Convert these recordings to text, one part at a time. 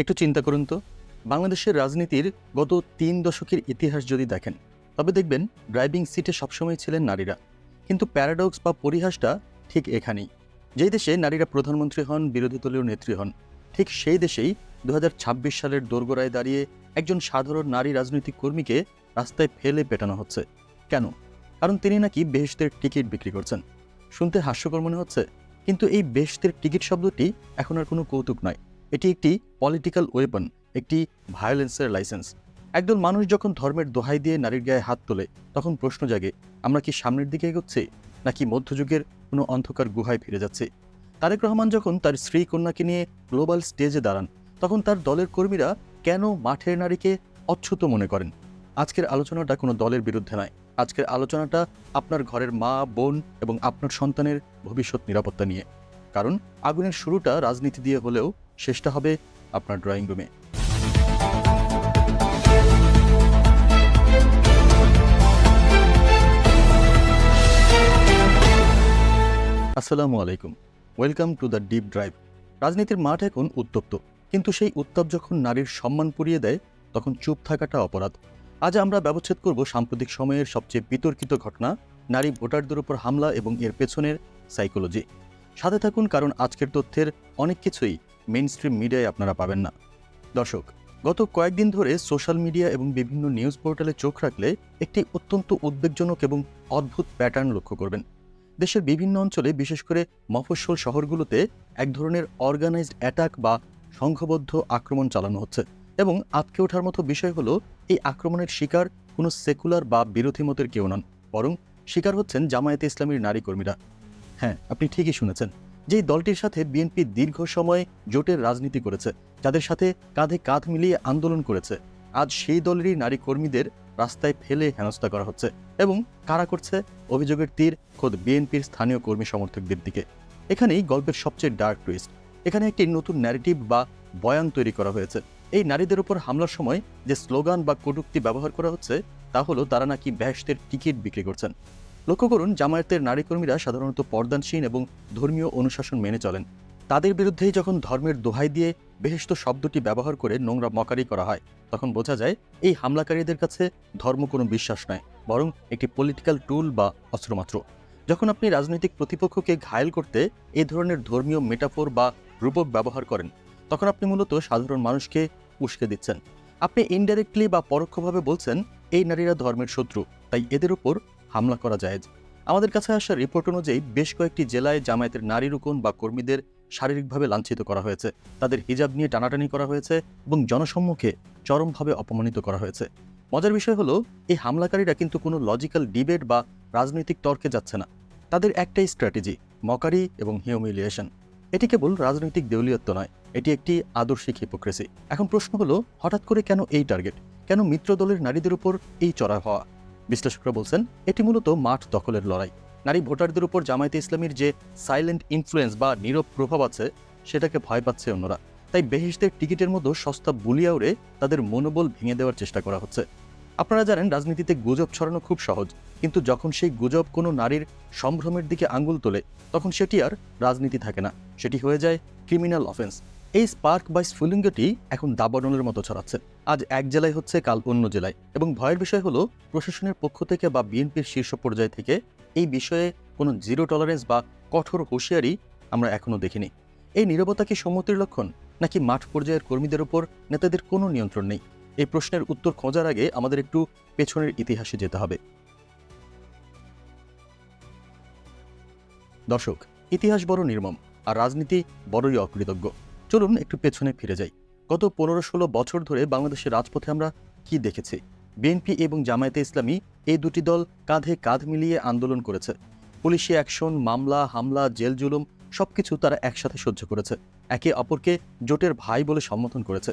একটু চিন্তা করুন তো। বাংলাদেশের রাজনীতির গত তিন দশকের ইতিহাস যদি দেখেন, তবে দেখবেন ড্রাইভিং সিটে সবসময় ছিলেন নারীরা। কিন্তু প্যারাডক্স বা পরিহাসটা ঠিক এখানেই। যেই দেশে নারীরা প্রধানমন্ত্রী হন, বিরোধী দলীয় নেত্রী হন, ঠিক সেই দেশেই দু হাজার ছাব্বিশ সালের দোরগোড়ায় দাঁড়িয়ে একজন সাধারণ নারী রাজনৈতিক কর্মীকে রাস্তায় ফেলে পেটানো হচ্ছে। কেন? কারণ তিনি নাকি বেহেশতের টিকিট বিক্রি করছেন। শুনতে হাস্যকর মনে হচ্ছে, কিন্তু এই বেহেশতের টিকিট শব্দটি এখন আর কোনো কৌতুক নয়। এটি একটি পলিটিক্যাল ওয়েপন একটি ভায়োলেন্সের লাইসেন্স একদল মানুষ যখন ধর্মের দোহাই দিয়ে নারীর গায়ে হাত তোলে, তখন প্রশ্ন জাগে, আমরা কি সামনের দিকে এগোচ্ছি, নাকি মধ্যযুগের কোনো অন্ধকার গুহায় ফিরে যাচ্ছে? তারেক রহমান যখন তার স্ত্রী কন্যাকে নিয়ে গ্লোবাল স্টেজে দাঁড়ান, তখন তার দলের কর্মীরা কেন মাঠের নারীকে অচ্ছুত মনে করেন? আজকের আলোচনাটা কোনো দলের বিরুদ্ধে নয়। আজকের আলোচনাটা আপনার ঘরের মা, বোন এবং আপনার সন্তানের ভবিষ্যৎ নিরাপত্তা নিয়ে। কারণ আগুনের শুরুটা রাজনীতি দিয়ে হলেও শেষটা হবে আপনার ড্রয়িং রুমে আসসালামু আলাইকুম। Welcome to the deep drive রাজনীতির মাঠ এখন উত্তপ্ত, কিন্তু সেই উত্তাপ যখন নারীর সম্মান পুড়িয়ে দেয়, তখন চুপ থাকাটা অপরাধ। আজ আমরা ব্যবচ্ছেদ করব সাম্প্রতিক সময়ের সবচেয়ে বিতর্কিত ঘটনা, নারী ভোটারদের উপর হামলা এবং এর পেছনের সাইকোলজি সাথে থাকুন কারণ আজকের তথ্যের অনেক কিছুই মেইন স্ট্রিম মিডিয়ায় আপনারা পাবেন না। দর্শক, গত কয়েকদিন ধরে সোশ্যাল মিডিয়া এবং বিভিন্ন নিউজ পোর্টালে চোখ রাখলে একটি অত্যন্ত উদ্বেগজনক এবং অদ্ভুত প্যাটার্ন লক্ষ্য করবেন। দেশের বিভিন্ন অঞ্চলে, বিশেষ করে মফস্বল শহরগুলোতে এক ধরনের অর্গানাইজড অ্যাটাক বা সংঘবদ্ধ আক্রমণ চালানো হচ্ছে এবং আটকে ওঠার মতো বিষয় হলো, এই আক্রমণের শিকার কোনো সেকুলার বা বিরোধী মতের কেউ নন, বরং শিকার হচ্ছেন জামায়াতে ইসলামীর নারী কর্মীরা। হ্যাঁ আপনি ঠিকই শুনেছেন। যেই দলটির সাথে বিএনপি দীর্ঘ সময় জোটের রাজনীতি করেছে, যাদের সাথে কাঁধে কাঁধ মিলিয়ে আন্দোলন করেছে, আজ সেই দলেরই নারী কর্মীদের রাস্তায় ফেলে হেনস্থা করা হচ্ছে এবং কারা করছে অভিযোগের তীর খোদ বিএনপির স্থানীয় কর্মী সমর্থকদের দিকে। এখানেই গল্পের সবচেয়ে ডার্ক টুইস্ট এখানে একটি নতুন ন্যারেটিভ বা বয়ান তৈরি করা হয়েছে। এই নারীদের উপর হামলার সময় যে স্লোগান বা কটূক্তি ব্যবহার করা হচ্ছে, তা হলো তারা নাকি ব্যাসদের টিকিট বিক্রি করছেন। লক্ষ্য করুন, জামায়াতের নারী কর্মীরা সাধারণত পর্দানসীন এবং ধর্মীয় অনুশাসন মেনে চলেন। তাদের বিরুদ্ধেই যখন ধর্মের দোহাই দিয়ে বেহেস্ত শব্দটি ব্যবহার করে নোংরা মকারি করা হয়, তখন বোঝা যায় এই হামলাকারীদের কাছে ধর্ম কোনো বিশ্বাস নয়, বরং একটি পলিটিক্যাল টুল বা অস্ত্রমাত্র। যখন আপনি রাজনৈতিক প্রতিপক্ষকে ঘায়েল করতে এ ধরনের ধর্মীয় মেটাফোর বা রূপক ব্যবহার করেন, তখন আপনি মূলত সাধারণ মানুষকে উস্কে দিচ্ছেন। আপনি ইনডাইরেক্টলি বা পরোক্ষভাবে বলছেন, এই নারীরা ধর্মের শত্রু, তাই এদের উপর হামলা করা যায় আমাদের কাছে আসা রিপোর্ট অনুযায়ী বেশ কয়েকটি জেলায় জামায়াতের নারী রুকন বা কর্মীদের শারীরিকভাবে লাঞ্ছিত করা হয়েছে। তাদের হিজাব নিয়ে টানাটানি করা হয়েছে এবং জনসম্মুখে চরমভাবে অপমানিত করা হয়েছে। মজার বিষয় হলো, এই হামলাকারীরা কিন্তু কোনো লজিক্যাল ডিবেট বা রাজনৈতিক তর্কে যাচ্ছে না। তাদের একটাই স্ট্র্যাটেজি, মকারি এবং হিউমিলিয়েশন। এটি কেবল রাজনৈতিক দেউলিয়ত্ব নয়, এটি একটি আদর্শিক হিপোক্রেসি। এখন প্রশ্ন হলো, হঠাৎ করে কেন এই টার্গেট? কেন মিত্র দলের নারীদের উপর এই চড়া হওয়া? বিশ্লেষকরা বলছেন, এটি মূলত মাঠ দখলের লড়াই। নারী ভোটারদের উপর জামায়াতে ইসলামীর যে সাইলেন্ট ইনফ্লুয়েন্স বা নীরব প্রভাব আছে, সেটাকে ভয় পাচ্ছে অন্যরা। তাই বেহিসদের টিকিটের মতো সস্তা বুলিয়া উড়ে তাদের মনোবল ভেঙে দেওয়ার চেষ্টা করা হচ্ছে। আপনারা জানেন, রাজনীতিতে গুজব ছড়ানো খুব সহজ। কিন্তু যখন সেই গুজব কোনো নারীর সম্ভ্রমের দিকে আঙ্গুল তোলে, তখন সেটি আর রাজনীতি থাকে না। সেটি হয়ে যায় ক্রিমিনাল অফেন্স এই স্পার্ক বা স্ফুলিঙ্গটি এখন দাবানলের মতো ছড়াচ্ছে। আজ এক জেলায় হচ্ছে, কাল অন্য জেলায়। এবং ভয়ের বিষয় হলো, প্রশাসনের পক্ষ থেকে বা বিএনপির শীর্ষ পর্যায় থেকে এই বিষয়ে কোনো জিরো টলারেন্স বা কঠোর হুঁশিয়ারি আমরা এখনও দেখিনি। এই নীরবতা কি সম্মতির লক্ষণ, নাকি মাঠ পর্যায়ের কর্মীদের ওপর নেতাদের কোনো নিয়ন্ত্রণ নেই? এই প্রশ্নের উত্তর খোঁজার আগে আমাদের একটু পেছনের ইতিহাসে যেতে হবে। দর্শক, ইতিহাস বড় নির্মম, আর রাজনীতি বড়ই অকৃতজ্ঞ। চলুন একটু পেছনে ফিরে যাই। গত পনেরো ষোলো বছর ধরে বাংলাদেশের রাজপথে আমরা কি দেখেছি? বিএনপি এবং জামায়াতে ইসলামী এই দুটি দল কাঁধে কাঁধ মিলিয়ে আন্দোলন করেছে। পুলিশি অ্যাকশন, মামলা, হামলা, জেল জুলুম সবকিছু তারা একসাথে সহ্য করেছে। একে অপরকে জোটের ভাই বলে সম্বোধন করেছে।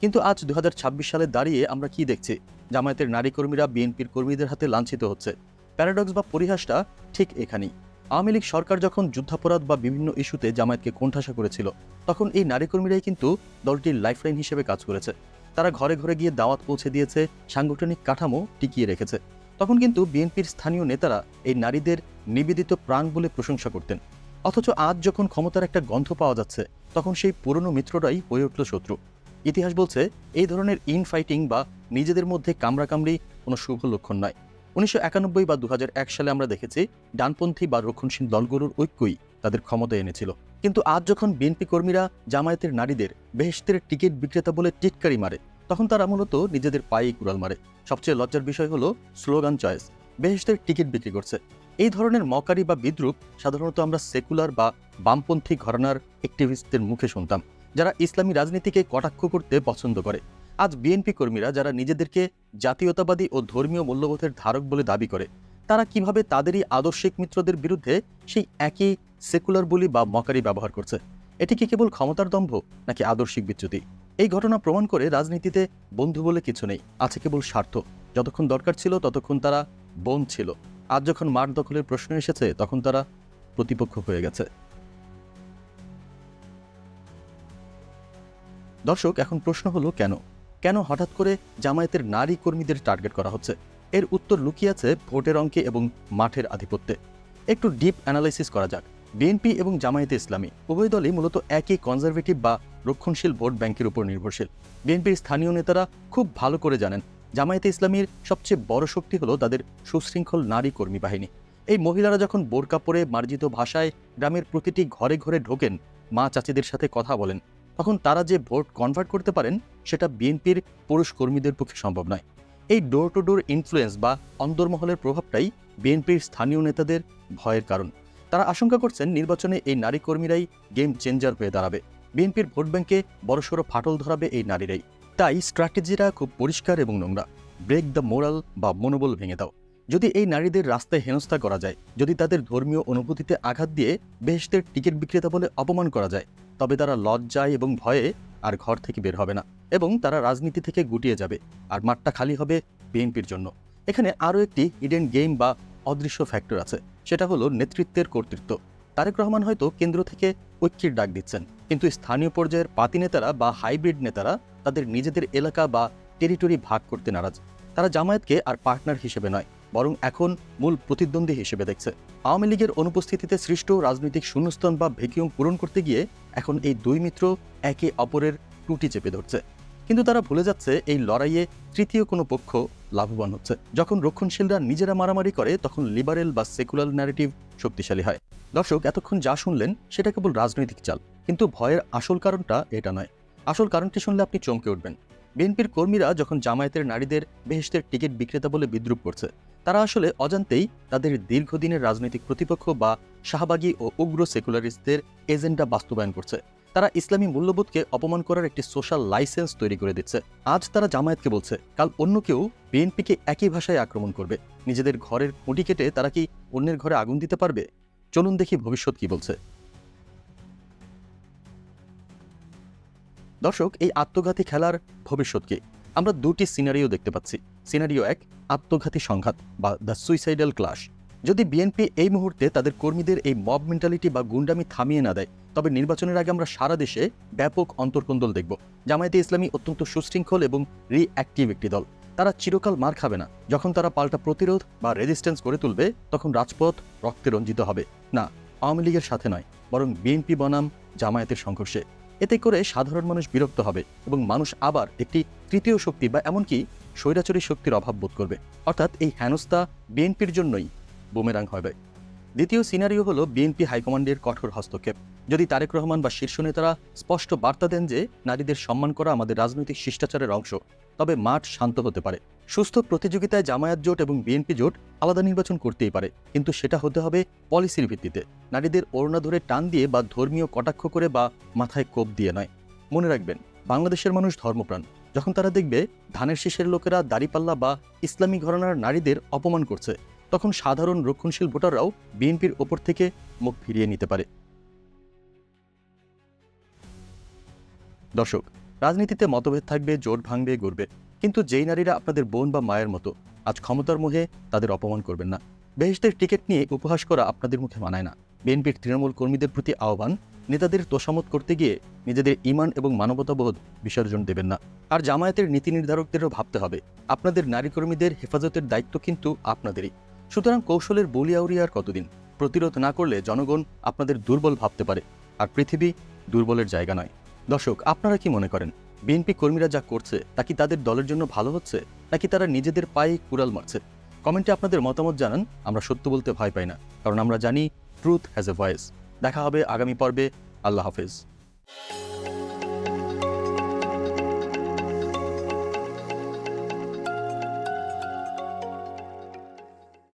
কিন্তু আজ দু হাজার ছাব্বিশ সালে দাঁড়িয়ে আমরা কি দেখছি? জামায়াতের নারী কর্মীরা বিএনপির কর্মীদের হাতে লাঞ্ছিত হচ্ছে। প্যারাডক্স বা পরিহাসটা ঠিক এখানেই। আওয়ামী লীগ সরকার যখন যুদ্ধাপরাধ বা বিভিন্ন ইস্যুতে জামায়াতকে কোণঠাসা করেছিল, তখন এই নারী কর্মীরাই কিন্তু দলটির লাইফলাইন হিসেবে কাজ করেছে। তারা ঘরে ঘরে গিয়ে দাওয়াত পৌঁছে দিয়েছে, সাংগঠনিক কাঠামো টিকিয়ে রেখেছে। তখন কিন্তু বিএনপির স্থানীয় নেতারা এই নারীদের নিবেদিত প্রাণ বলে প্রশংসা করতেন। অথচ আজ যখন ক্ষমতার একটা গন্ধ পাওয়া যাচ্ছে, তখন সেই পুরনো মিত্ররাই হয়ে উঠল শত্রু। ইতিহাস বলছে, এই ধরনের ইনফাইটিং বা নিজেদের মধ্যে কামড়াকামড়ি কোনো শুভ লক্ষণ নয়। উনিশশো একানব্বই বা দু হাজার এক সালে আমরা দেখেছি ডানপন্থী বা রক্ষণশীল দলগুলোর ঐক্যই তাদের ক্ষমতা এনেছিল। কিন্তু আজ যখন বিএনপি কর্মীরা জামায়াতের নারীদের বেহেশতের টিকিট বিক্রেতা বলে টিটকারি মারে, তখন তারা মূলত নিজেদের পায়েই কুড়াল মারে। সবচেয়ে লজ্জার বিষয় হলো স্লোগান চয়েস, বেহেশতের টিকিট বিক্রি করছে। এই ধরনের মকারি বা বিদ্রুপ সাধারণত আমরা সেকুলার বা বামপন্থী ঘরানার অ্যাক্টিভিস্টদের মুখে শুনতাম, যারা ইসলামী রাজনীতিকে কটাক্ষ করতে পছন্দ করে। আজ বিএনপি কর্মীরা যারা নিজেদেরকে জাতীয়তাবাদী ও ধর্মীয় মূল্যবোধের ধারক বলে দাবি করে, তারা কীভাবে তাদেরই আদর্শিক মিত্রদের বিরুদ্ধে সেই একই সেকুলার বলি বা মকারি ব্যবহার করছে? এটি কি কেবল ক্ষমতার দম্ভ নাকি আদর্শিক বিচ্যুতি? এই ঘটনা প্রমাণ করে রাজনীতিতে বন্ধু বলে কিছু নেই, আছে কেবল স্বার্থ। যতক্ষণ দরকার ছিল, ততক্ষণ তারা বোন ছিল। আজ যখন মাঠ দখলের প্রশ্ন এসেছে, তখন তারা প্রতিপক্ষ হয়ে গেছে। দর্শক, এখন প্রশ্ন হলো কেন? কেন হঠাৎ করে জামায়াতের নারী কর্মীদের টার্গেট করা হচ্ছে? এর উত্তর লুকিয়ে আছে ভোটের অঙ্কে এবং মাঠের আধিপত্যে। একটু ডিপ অ্যানালাইসিস করা যাক। বিএনপি এবং জামায়াতে ইসলামী উভয় দলই মূলত একই কনজারভেটিভ বা রক্ষণশীল ভোট ব্যাংকের উপর নির্ভরশীল। বিএনপির স্থানীয় নেতারা খুব ভালো করে জানেন, জামায়াতে ইসলামীর সবচেয়ে বড় শক্তি হলো তাদের সুশৃঙ্খল নারী কর্মী বাহিনী। এই মহিলারা যখন বোরকা পরে মার্জিত ভাষায় গ্রামের প্রতিটি ঘরে ঘরে ঢোকেন মা চাচিদের সাথে কথা বলেন তখন তারা যে ভোট কনভার্ট করতে পারেন, সেটা বিএনপির পুরুষ কর্মীদের পক্ষে সম্ভব নয়। এই ডোর টু ডোর ইনফ্লুয়েন্স বা অন্দরমহলের প্রভাবটাই বিএনপির স্থানীয় নেতাদের ভয়ের কারণ। তারা আশঙ্কা করছেন নির্বাচনে এই নারী কর্মীরাই গেম চেঞ্জার হয়ে দাঁড়াবে। বিএনপির ভোট ব্যাংকে বড়সড় ফাটল ধরাবে এই নারীরাই। তাই স্ট্র্যাটেজিরা খুব পরিষ্কার এবং নোংরা। ব্রেক দ্য মোরাল বা মনোবল ভেঙে দাও। যদি এই নারীদের রাস্তায় হেনস্থা করা যায়, যদি তাদের ধর্মীয় অনুভূতিতে আঘাত দিয়ে বেহেশতের টিকিট বিক্রেতা বলে অপমান করা যায় তবে তারা লজ্জায় এবং ভয়ে আর ঘর থেকে বের হবে না এবং তারা রাজনীতি থেকে গুটিয়ে যাবে, আর মাঠটা খালি হবে বিএনপির জন্য। এখানে আরও একটি ইডেন গেম বা অদৃশ্য ফ্যাক্টর আছে, সেটা হলো নেতৃত্বের কর্তৃত্ব। তারেক রহমান হয়তো কেন্দ্র থেকে ঐক্যের ডাক দিচ্ছেন, কিন্তু স্থানীয় পর্যায়ের পাতি নেতারা বা হাইব্রিড নেতারা তাদের নিজেদের এলাকা বা টেরিটরি ভাগ করতে নারাজ। তারা জামায়াতকে আর পার্টনার হিসেবে নয় বরং এখন মূল প্রতিদ্বন্দ্বী হিসেবে দেখছে। আওয়ামী লীগের অনুপস্থিতিতে সৃষ্ট রাজনৈতিক শূন্যস্থান বা ভ্যাকিউম পূরণ করতে গিয়ে এখন এই দুই মিত্র একে অপরের টুটি চেপে ধরছে। কিন্তু তারা ভুলে যাচ্ছে এই লড়াইয়ে তৃতীয় কোনো পক্ষ লাভবান হচ্ছে। যখন রক্ষণশীলরা নিজেরা মারামারি করে, তখন লিবারেল বা সেকুলার ন্যারেটিভ শক্তিশালী হয়। দর্শক, এতক্ষণ যা শুনলেন, সেটা কেবল রাজনৈতিক চাল। কিন্তু ভয়ের আসল কারণটা এটা নয়। আসল কারণটি শুনলে আপনি চমকে উঠবেন। বিএনপির কর্মীরা যখন জামায়াতের নারীদের বেহেশতের টিকিট বিক্রেতা বলে বিদ্রুপ করছে, তারা আসলে অজান্তেই তাদের দীর্ঘদিনের রাজনৈতিক প্রতিপক্ষ বা শাহবাগী ও উগ্র সেকুলারিস্টদের এজেন্ডা বাস্তবায়ন করছে। তারা ইসলামী মূল্যবোধকে অপমান করার একটি সোশ্যাল লাইসেন্স তৈরি করে দিচ্ছে। আজ তারা জামায়াতকে বলছে, কাল অন্য কেউ বিএনপিকে একই ভাষায় আক্রমণ করবে। নিজেদের ঘরের খুঁটি কেটে তারা কি অন্যের ঘরে আগুন দিতে পারবে? চলুন দেখি ভবিষ্যৎ কি বলছে। দর্শক, এই আত্মঘাতী খেলার ভবিষ্যৎ কি? আমরা দুটি সিনারিও দেখতে পাচ্ছি। সিনারিও এক, আত্মঘাতী সংঘাত বা দ্য সুইসাইডাল ক্লাশ। যদি বিএনপি এই মুহূর্তে তাদের কর্মীদের এই মব মেন্টালিটি বা গুন্ডামি থামিয়ে না দেয়, তবে নির্বাচনের আগে আমরা সারা দেশে ব্যাপক অন্তর্কন্দল দেখব। জামায়াতে ইসলামী অত্যন্ত সুশৃঙ্খল এবং রিঅ্যাক্টিভ একটি দল। তারা চিরকাল মার খাবে না। যখন তারা পাল্টা প্রতিরোধ বা রেজিস্ট্যান্স করে তুলবে, তখন রাজপথ রক্তে রঞ্জিত হবে। না, আওয়ামী লীগের সাথে নয়, বরং বিএনপি বনাম জামায়াতের সংঘর্ষে। এতে করে সাধারণ মানুষ বিরক্ত হবে এবং মানুষ আবার একটি তৃতীয় শক্তি বা এমনকি স্বৈরাচরী শক্তির অভাব বোধ করবে। অর্থাৎ এই হেনস্থা বিএনপির জন্যই বুমেরাং হবে। দ্বিতীয় সিনারিও হলো বিএনপি হাইকমান্ডের কঠোর হস্তক্ষেপ। যদি তারেক রহমান বা শীর্ষ নেতারা স্পষ্ট বার্তা দেন যে, নারীদের সম্মান করা আমাদের রাজনৈতিক শিষ্টাচারের অংশ, তবে মাঠ শান্ত হতে পারে। সুস্থ প্রতিযোগিতায় জামায়াত জোট এবং বিএনপি জোট আলাদা নির্বাচন করতেই পারে, কিন্তু সেটা হতে হবে পলিসির ভিত্তিতে। নারীদের ওড়না ধরে টান দিয়ে বা ধর্মীয় কটাক্ষ করে বা মাথায় কোপ দিয়ে নয়। মনে রাখবেন, বাংলাদেশের মানুষ ধর্মপ্রাণ। যখন তারা দেখবে ধানের শীষের লোকেরা দাড়িপাল্লা বা ইসলামী ঘরানার নারীদের অপমান করছে, তখন সাধারণ রক্ষণশীল ভোটাররাও বিএনপির ওপর থেকে মুখ ফিরিয়ে নিতে পারে। দর্শক, রাজনীতিতে মতভেদ থাকবে, জোট ভাঙবে, গড়বে। কিন্তু যেই নারীরা আপনাদের বোন বা মায়ের মতো, আজ ক্ষমতার মুখে তাদের অপমান করবেন না। বেহেশতের টিকিট নিয়ে উপহাস করা আপনাদের মুখে মানায় না। বিএনপির তৃণমূল কর্মীদের প্রতি আহ্বান, নেতাদের তোষামত করতে গিয়ে নিজেদের ইমান এবং মানবতাবোধ বিসর্জন দেবেন না। আর জামায়াতের নীতি নির্ধারকদেরও ভাবতে হবে, আপনাদের নারী কর্মীদের হেফাজতের দায়িত্ব কিন্তু আপনাদেরই। সুতরাং কৌশলের বলিয়াউরি আর কতদিন? প্রতিরোধ না করলে জনগণ আপনাদের দুর্বল ভাবতে পারে, আর পৃথিবী দুর্বলের জায়গা নয়। দর্শক, আপনারা কি মনে করেন? বিএনপি কর্মীরা যা করছে, তা কি তাদের দলের জন্য ভালো হচ্ছে? নাকি তারা নিজেদের পায়ে কুড়াল মারছে? কমেন্টে আপনাদের মতামত জানান, আমরা সত্য বলতে ভয় পাই না, কারণ আমরা জানি ট্রুথ হ্যাজ এ ভয়েস দেখা হবে আগামী পর্বে, আল্লাহ হাফেজ।